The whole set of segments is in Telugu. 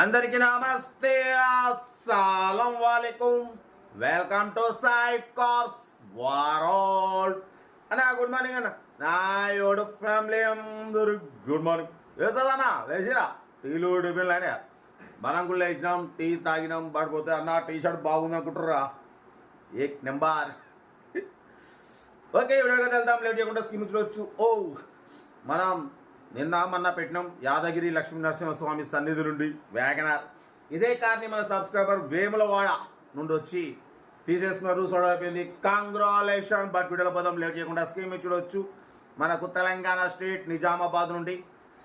అందరికి నమస్తే అస్సలం వాలేకుం. వెల్కమ్ టు సాయి కార్స్ వారోల్ అన్న గుడ్ మార్నింగ్ అన్న. నా యోడు ఫ్యామిలీ అందరు గుడ్ మార్నింగ్. వేసేదన్నా వేసిరా టీలు టిఫిన్లు అయినా మనం కూడా టీ తాగినాం పడిపోతే అన్న టీ షర్ట్ బాగుంది అనుకుంటుర్రా? ఏక్ నెంబర్. ఓకే వీడియోకి వెళ్దాం. లేట్ చేయకుండా స్కీమ్ చూడొచ్చు ఓ మనం నిన్న మొన్న పెట్టినాం యాదగిరి లక్ష్మీ నరసింహస్వామి సన్నిధి నుండి వ్యాగనార్ ఇదే కార్ని మన సబ్స్క్రైబర్ వేములవాడ నుండి వచ్చి తీసేస్తున్నారు సోడా కాంగ్రాలేషన్ బట్ వీడియోలో పదం లేట్ చేయకుండా స్కీమ్ చూడవచ్చు మనకు తెలంగాణ స్టేట్ నిజామాబాద్ నుండి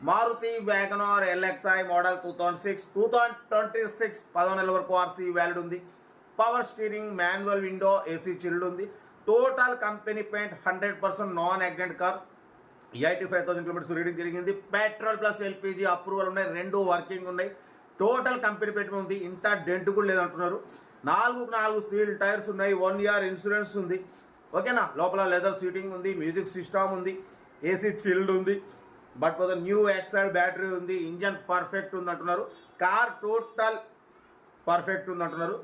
Maruti WagonR LXI model two thousand six two thousand twenty six పదవ నెల వరకు ఆర్సీ వ్యాలిడ్ ఉంది. Power steering manual window AC chilled ఉంది. Total company paint hundred percent non accident car eighty five thousand kilometres reading జరిగింది. పెట్రోల్ ప్లస్ ఎల్పిజి అప్రూవల్ ఉన్నాయి. రెండు వర్కింగ్ ఉన్నాయి. టోటల్ కంపెనీ పెట్టి ఉంది. ఇంత డెంట్ కూడా లేదంటున్నారు. నాలుగు నాలుగు స్టీల్ టైర్స్ ఉన్నాయి. వన్ ఇయర్ ఇన్సూరెన్స్ ఉంది. ఓకేనా లోపల లెదర్ సీటింగ్ ఉంది. మ్యూజిక్ సిస్టమ్ ఉంది. ఏసీ చిల్డ్ ఉంది. బట్ పోతే న్యూ ఎక్సైడ్ బ్యాటరీ ఉంది ఇంజన్ పర్ఫెక్ట్ ఉంది అంటున్నారు కార్ టోటల్ పర్ఫెక్ట్ ఉంది అంటున్నారు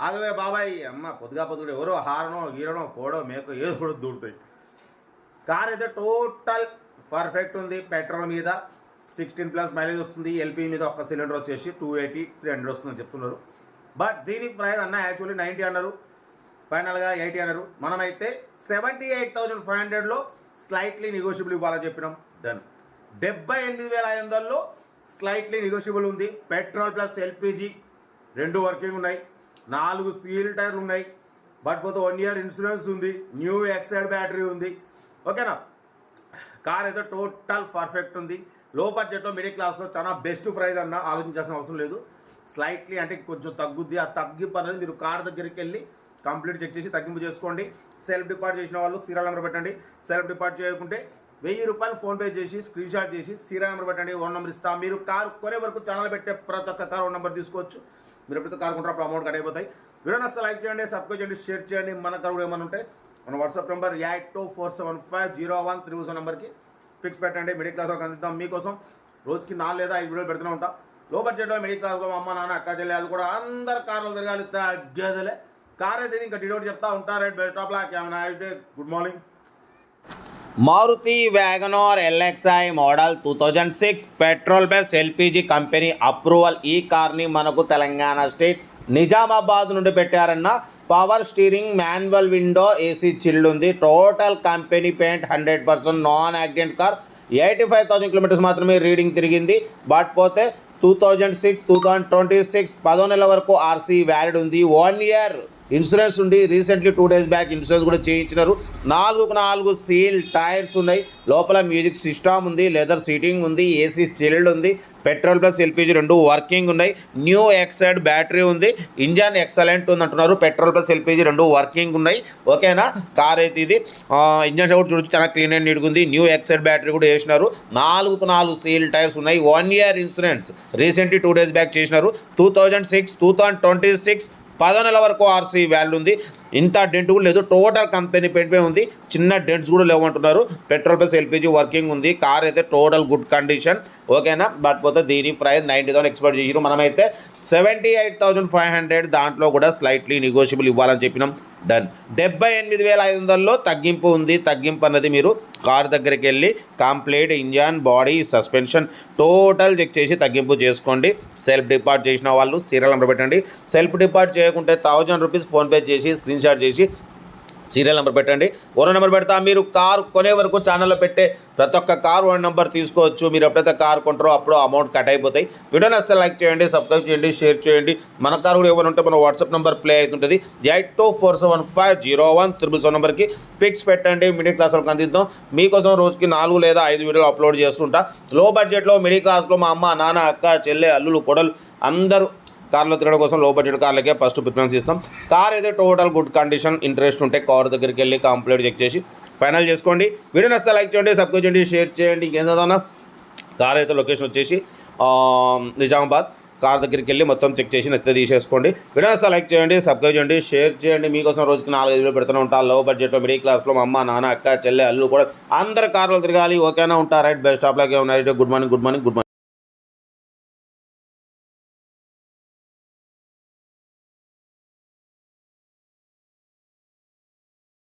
ఆగవే బాబాయ్. అమ్మ పొద్దుగా పొద్దుగా ఎవరో హారనో గీరనో కోడో మేకో ఏదో కూడా దూరుతాయి. కార్ అయితే టోటల్ పర్ఫెక్ట్ ఉంది. పెట్రోల్ మీద సిక్స్టీన్ ప్లస్ మైలేజ్ వస్తుంది. ఎల్పీ మీద ఒక్క సిలిండర్ వచ్చేసి టూ ఎయిటీ త్రీ హండ్రెడ్ వస్తుందని చెప్తున్నారు. బట్ దీని ప్రైస్ అన్న యాక్చువల్లీ నైంటీ అన్నారు. ఫైనల్గా ఎయిటీ అన్నారు. మనమైతే సెవెంటీ ఎయిట్ థౌజండ్ ఫైవ్ హండ్రెడ్లో స్లైట్లీ నెగోషియబుల్ ఇవ్వాలని చెప్పినాం. దెన్ డెబ్బై ఎనిమిది వేల ఐదు వందల్లో స్లైట్లీ నెగోషియబుల్ ఉంది. పెట్రోల్ ప్లస్ ఎల్పిజి రెండు వర్కింగ్ ఉన్నాయి. నాలుగు సీల్ టైర్లు ఉన్నాయి. బట్ పోతే వన్ ఇయర్ ఇన్సూరెన్స్ ఉంది. న్యూ ఎక్సైడ్ బ్యాటరీ ఉంది. ఓకేనా? కార్ అయితే టోటల్ పర్ఫెక్ట్ ఉంది. లో బడ్జెట్లో మిడిల్ క్లాస్లో చాలా బెస్ట్ ప్రైజ్ అన్న ఆలోచించాల్సిన అవసరం లేదు. స్లైట్లీ అంటే కొంచెం తగ్గుద్ది. ఆ తగ్గింపు అనేది మీరు కార్ దగ్గరికి వెళ్ళి కంప్లీట్ చెక్ చేసి తగ్గింపు చేసుకోండి. సెల్ఫ్ డిపార్ట్ చేసిన వాళ్ళు సీరియల్ నెంబర్ పెట్టండి. సెల్ఫ్ డిపార్ట్ చేయకుంటే వెయ్యి రూపాయలు ఫోన్పే చేసి స్క్రీన్ షాట్ చేసి సీరియల్ నెంబర్ పెట్టండి. వన్ నెంబర్ ఇస్తాం. మీరు కార్ కొనే వరకు ఛానల్ పెట్టే ప్రతి ఒక్క కార్ వన్ నెంబర్ తీసుకోవచ్చు. మీరు ఎప్పుడైతే కార్ కొంటారు అప్పుడు అమౌంట్ కట్ అయిపోతాయి. వీడియో నస్తే లైక్ చేయండి సబ్స్క్రైబ్ చేయండి షేర్ చేయండి. మన కార్ ఏమైనా ఉంటే మన WhatsApp number eight two four seven five zero one three seven నెంబర్కి పిక్స్ పెట్టండి. మిడిల్ క్లాస్ అందిద్దాం మీకోసం. రోజుకి నాలుగు లేదా ఐదు వీడియోలు పెడుతూనే ఉంటా. లో బడ్జెట్లో మిడిల్ క్లాస్లో అమ్మ నాన్న అక్క చెల్లెలు కూడా అందరు కార్లు తిరగాలి. తగ్గేదలే. కార్ అయితే ఇంకా డిడోట్ చెప్తా ఉంటారు రైట్ బెస్ట్ ఆఫ్ లాక్ ఏమైనా good morning. Maruti WagonR LXI model two thousand six petrol బెస్ LPG company approval ఈ కార్ని మనకు తెలంగాణ స్టేట్ నిజామాబాద్ నుండి పెట్టారన్న power steering manual window AC chilled ఉంది. Total company paint hundred percent non accident car eighty five thousand kilometres మాత్రమే రీడింగ్ తిరిగింది. బట్ పోతే two thousand six two thousand twenty six పదో నెల వరకు ఆర్సీ వ్యాలిడ్ ఉంది. వన్ ఇయర్ ఇన్సూరెన్స్ ఉంది. Recently two days back insurance కూడా చేయించినారు. నాలుగు నాలుగు సీల్ టైర్స్ ఉన్నాయి. లోపల మ్యూజిక్ సిస్టమ్ ఉంది. లెదర్ సీటింగ్ ఉంది. ఏసీ చిల్డ్ ఉంది. పెట్రోల్ ప్లస్ ఎల్పిజి రెండు వర్కింగ్ ఉన్నాయి. న్యూ ఎక్సైడ్ బ్యాటరీ ఉంది. ఇంజన్ ఎక్సలెంట్ ఉంది అంటున్నారు పెట్రోల్ ప్లస్ ఎల్పిజి రెండు వర్కింగ్ ఉన్నాయి. ఓకేనా కార్ అయితే ఇది. ఇంజన్ కూడా చూడొచ్చు. చాలా క్లీన్ అండ్ నీట్గా ఉంది. న్యూ ఎక్సైడ్ బ్యాటరీ కూడా వేసినారు. నాలుగు నాలుగు సీల్ టైర్స్ ఉన్నాయి. One year insurance recently two days back చేసినారు. Two thousand six two thousand twenty six పదో నెలల వరకు ఆర్సీ వాల్యూ ఉంది. ఇంత డెంట్ కూడా లేదు. టోటల్ కంపెనీ పెయింట్ ఉంది. చిన్న డెంట్స్ కూడా లేవంటున్నారు. పెట్రోల్ ప్లస్ ఎల్పిజి వర్కింగ్ ఉంది. కార్ అయితే టోటల్ గుడ్ కండిషన్. ఓకేనా? బట్ పోతే దీని ప్రైస్ నైంటీ థౌసండ్ ఎక్స్పెక్ట్ చేసినాం మనమైతే seventy eight thousand five hundred దాంట్లో కూడా స్లైట్లీ నెగోషియబుల్ ఇవ్వాలని చెప్పినాం. డన్. డెబ్బై ఎనిమిది వేల ఐదు వందల్లో తగ్గింపు ఉంది. తగ్గింపు అన్నది మీరు కార్ దగ్గరికి వెళ్ళి complete engine body suspension total check చేసి తగ్గింపు చేసుకోండి. సెల్ఫ్ డిపార్ట్ చేసిన వాళ్ళు సీరియల్ నెంబర్ పెట్టండి. సెల్ఫ్ డిపార్ట్ చేయకుంటే థౌజండ్ రూపీస్ ఫోన్పే చేసి స్క్రీన్ షాట్ చేసి సీరియల్ నెంబర్ పెట్టండి. ఓనో నెంబర్ పెడతా. మీరు కారు కొనే వరకు ఛానల్లో పెట్టే ప్రతి ఒక్క కార్ ఓన్ నెంబర్ తీసుకోవచ్చు. మీరు ఎప్పుడైతే కార్ కొంటారో అప్పుడు అమౌంట్ కట్ అయిపోతాయి. వీడియో నచ్చితే లైక్ చేయండి సబ్స్క్రైబ్ చేయండి షేర్ చేయండి. మన కార్ కూడా ఎవరు ఉంటే మన వాట్సాప్ నెంబర్ ప్లే అవుతుంటుంది. Eight two four seven five zero one triple seven నెంబర్కి పిక్స్ పెట్టండి. మిడిల్ క్లాస్ వాళ్ళకి అందిద్దాం. మీకోసం రోజుకి నాలుగు లేదా ఐదు వీడియోలు అప్లోడ్ చేస్తుంటా. లో బడ్జెట్లో మిడిల్ క్లాస్లో మా అమ్మ నాన్న అక్క చెల్లె అల్లులు కొడలు అందరూ కార్లో తిరగడం కోసం లో బడ్జెట్ కార్లకే ఫస్ట్ ప్రిఫరెన్స్ ఇస్తాం. కార్ అయితే టోటల్ గుడ్ కండిషన్ ఇంట్రెస్ట్ ఉంటే కార్ దగ్గరికి వెళ్ళి కంప్లీట్ చెక్ చేసి ఫైనల్ చేసుకోండి. వీడియో నచ్చితే లైక్ చేయండి సబ్స్క్రైబ్ చేయండి షేర్ చేయండి. ఇంకేం చదవనా కార్ అయితే లొకేషన్ వచ్చేసి నిజామాబాద్. కార్ దగ్గరికి వెళ్ళి మొత్తం చెక్ చేసి నచ్చితే తీసేసుకోండి. వీడియో నచ్చితే లైక్ చేయండి సబ్స్క్రైబ్ చేయండి షేర్ చేయండి. మీకోసం రోజుకి నాలుగు ఐదు పెడుతూనే ఉంటా. లో బడ్జెట్లో మిడిల్ క్లాస్లో మా అమ్మ నాన్న అక్క చెల్లె అల్లు కూడా అందరు కార్లు తిరగాలి. ఓకేనా ఉంటా? రైట్ బెస్ట్ ఆఫ్ లాగే ఉన్నాయి. Good morning good morning good morning.